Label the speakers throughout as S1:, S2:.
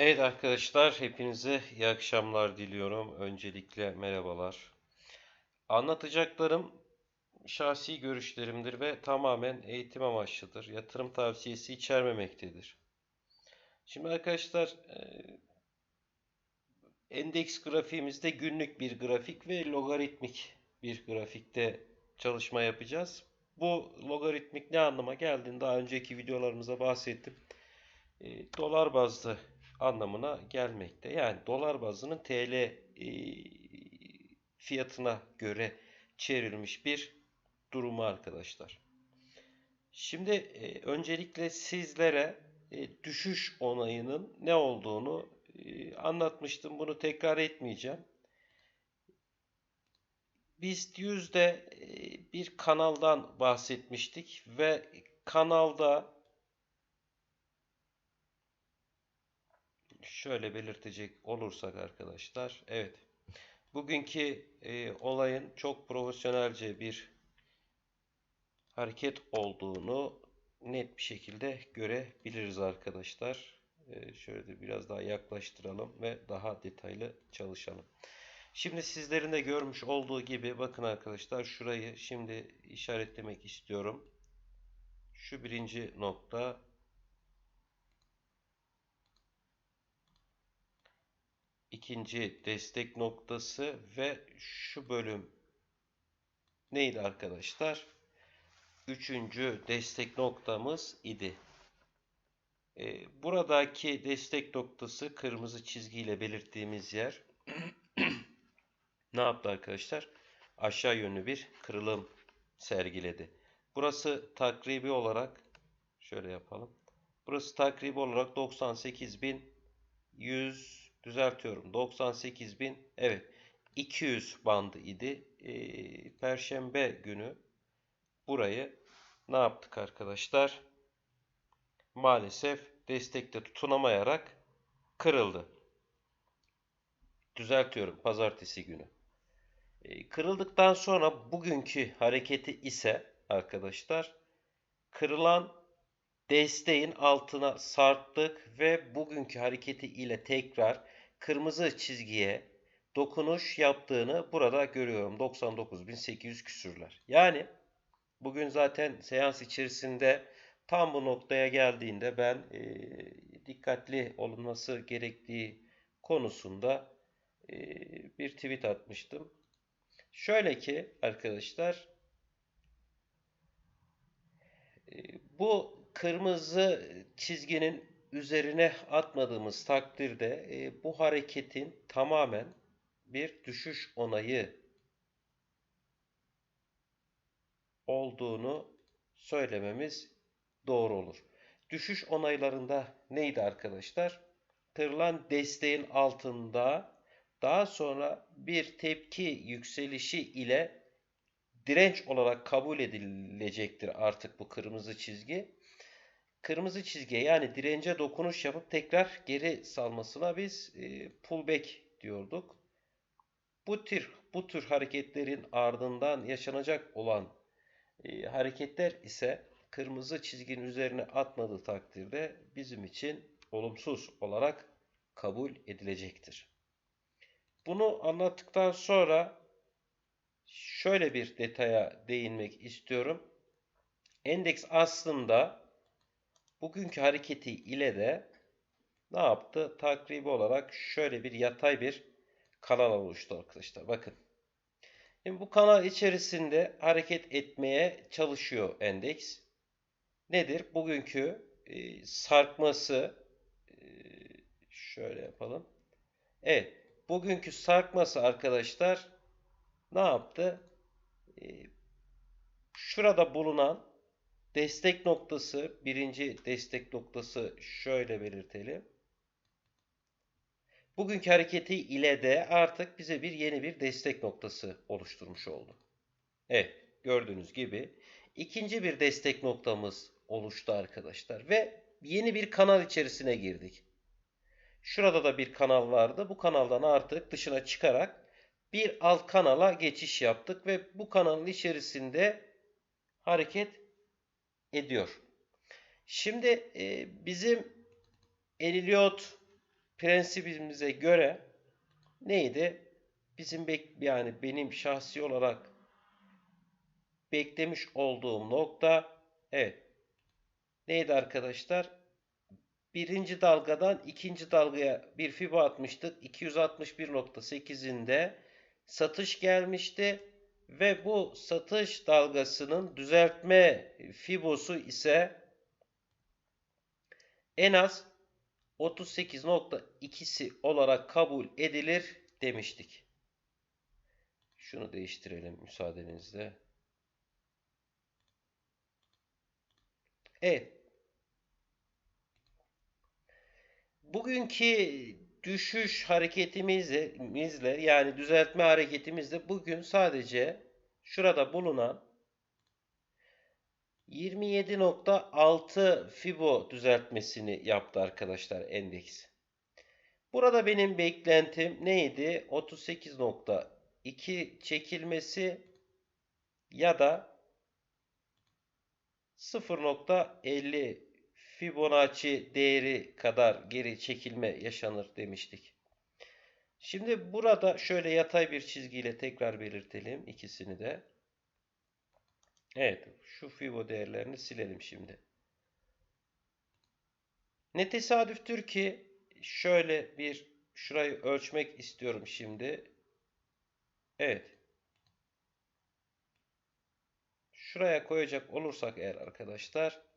S1: Evet arkadaşlar, hepinize iyi akşamlar diliyorum. Öncelikle merhabalar. Anlatacaklarım şahsi görüşlerimdir ve tamamen eğitim amaçlıdır. Yatırım tavsiyesi içermemektedir. Şimdi arkadaşlar, e, endeks grafiğimizde günlük bir grafik ve logaritmik bir grafikte çalışma yapacağız. Bu logaritmik ne anlama geldiğini daha önceki videolarımızda bahsettim. E, dolar bazlı anlamına gelmekte. Yani dolar bazının TL e, fiyatına göre çevrilmiş bir durumu arkadaşlar. Şimdi e, öncelikle sizlere e, düşüş onayının ne olduğunu anlatmıştım. Bunu tekrar etmeyeceğim. Biz yüzde bir kanaldan bahsetmiştik ve kanalda şöyle belirtecek olursak arkadaşlar. Evet. Bugünkü e, olayın çok profesyonelce bir hareket olduğunu net bir şekilde görebiliriz arkadaşlar. E, şöyle de biraz daha yaklaştıralım ve daha detaylı çalışalım. Şimdi sizlerin de görmüş olduğu gibi bakın arkadaşlar şurayı şimdi işaretlemek istiyorum. Şu birinci nokta ikinci destek noktası ve şu bölüm neydi arkadaşlar? Üçüncü destek noktamız idi. Ee, buradaki destek noktası kırmızı çizgiyle belirttiğimiz yer ne yaptı arkadaşlar? Aşağı yönlü bir kırılım sergiledi. Burası takribi olarak şöyle yapalım. Burası takribi olarak 98.100 düzeltiyorum. 98.000 evet 200 bandı idi. Ee, Perşembe günü burayı ne yaptık arkadaşlar? Maalesef destekte tutunamayarak kırıldı. Düzeltiyorum pazartesi günü. Ee, kırıldıktan sonra bugünkü hareketi ise arkadaşlar kırılan desteğin altına sarktık ve bugünkü hareketi ile tekrar kırmızı çizgiye dokunuş yaptığını burada görüyorum. 99.800 küsürler. Yani bugün zaten seans içerisinde tam bu noktaya geldiğinde ben e, dikkatli olunması gerektiği konusunda e, bir tweet atmıştım. Şöyle ki arkadaşlar e, bu kırmızı çizginin üzerine atmadığımız takdirde e, bu hareketin tamamen bir düşüş onayı olduğunu söylememiz doğru olur. Düşüş onaylarında neydi arkadaşlar? Kırılan desteğin altında daha sonra bir tepki yükselişi ile direnç olarak kabul edilecektir artık bu kırmızı çizgi kırmızı çizgiye yani dirence dokunuş yapıp tekrar geri salmasına biz e, pullback diyorduk. Bu tür bu tür hareketlerin ardından yaşanacak olan e, hareketler ise kırmızı çizginin üzerine atmadığı takdirde bizim için olumsuz olarak kabul edilecektir. Bunu anlattıktan sonra şöyle bir detaya değinmek istiyorum. Endeks aslında Bugünkü hareketi ile de ne yaptı? Takribi olarak şöyle bir yatay bir kanal oluştu arkadaşlar. Bakın. Şimdi bu kanal içerisinde hareket etmeye çalışıyor endeks. Nedir? Bugünkü e, sarkması e, şöyle yapalım. Evet. Bugünkü sarkması arkadaşlar ne yaptı? E, şurada bulunan Destek noktası, birinci destek noktası şöyle belirtelim. Bugünkü hareketi ile de artık bize bir yeni bir destek noktası oluşturmuş oldu. Evet, gördüğünüz gibi ikinci bir destek noktamız oluştu arkadaşlar ve yeni bir kanal içerisine girdik. Şurada da bir kanal vardı. Bu kanaldan artık dışına çıkarak bir alt kanala geçiş yaptık ve bu kanalın içerisinde hareket ediyor. Şimdi e, bizim Elliot prensibimize göre neydi? Bizim bek yani benim şahsi olarak beklemiş olduğum nokta evet neydi arkadaşlar? Birinci dalgadan ikinci dalgaya bir fibo atmıştık. 261.8'inde satış gelmişti ve bu satış dalgasının düzeltme fibosu ise en az 38.2'si olarak kabul edilir demiştik. Şunu değiştirelim müsaadenizle. Evet. Bugünkü düşüş hareketimizle yani düzeltme hareketimizle bugün sadece şurada bulunan 27.6 Fibo düzeltmesini yaptı arkadaşlar endeks. Burada benim beklentim neydi? 38.2 çekilmesi ya da 0.50 Fibonacci değeri kadar geri çekilme yaşanır demiştik. Şimdi burada şöyle yatay bir çizgiyle tekrar belirtelim ikisini de. Evet, şu Fibo değerlerini silelim şimdi. Ne tesadüftür ki şöyle bir şurayı ölçmek istiyorum şimdi. Evet. Şuraya koyacak olursak eğer arkadaşlar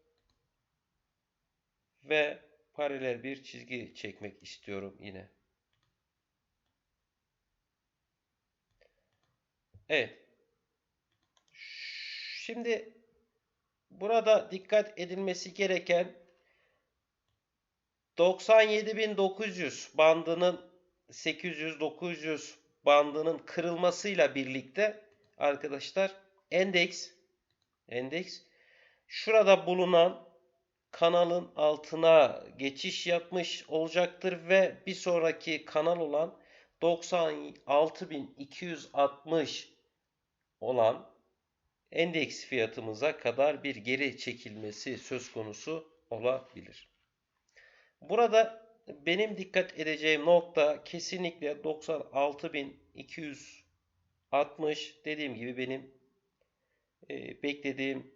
S1: ve paralel bir çizgi çekmek istiyorum yine. Evet. Şimdi burada dikkat edilmesi gereken 97.900 bandının 800-900 bandının kırılmasıyla birlikte arkadaşlar endeks endeks şurada bulunan kanalın altına geçiş yapmış olacaktır ve bir sonraki kanal olan 96.260 olan endeks fiyatımıza kadar bir geri çekilmesi söz konusu olabilir. Burada benim dikkat edeceğim nokta kesinlikle 96.260 dediğim gibi benim e, beklediğim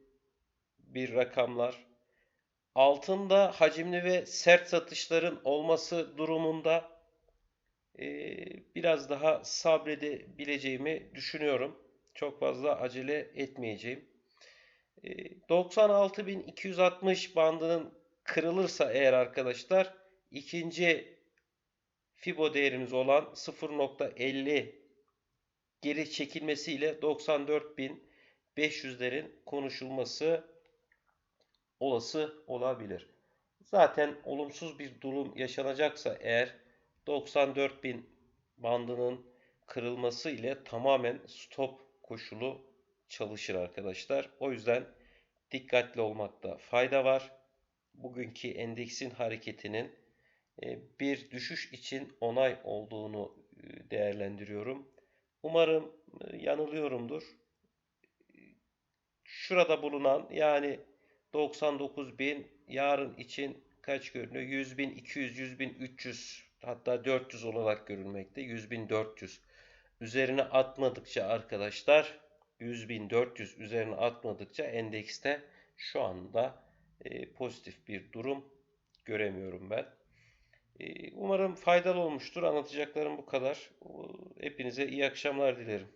S1: bir rakamlar. Altında hacimli ve sert satışların olması durumunda e, biraz daha sabredebileceğimi düşünüyorum. Çok fazla acele etmeyeceğim. E, 96.260 bandının kırılırsa eğer arkadaşlar ikinci Fibo değerimiz olan 0.50 geri çekilmesiyle 94.500'lerin konuşulması olası olabilir. Zaten olumsuz bir durum yaşanacaksa eğer 94.000 bandının kırılması ile tamamen stop koşulu çalışır arkadaşlar. O yüzden dikkatli olmakta fayda var. Bugünkü endeksin hareketinin e, bir düşüş için onay olduğunu e, değerlendiriyorum. Umarım e, yanılıyorumdur. Şurada bulunan yani 99.000 yarın için kaç görünüyor? 100.000, 200, 100.000, 300 hatta 400 olarak görülmekte. 100.400 üzerine atmadıkça arkadaşlar 100.400 üzerine atmadıkça endekste şu anda e, pozitif bir durum göremiyorum ben. E, umarım faydalı olmuştur. Anlatacaklarım bu kadar. Hepinize iyi akşamlar dilerim.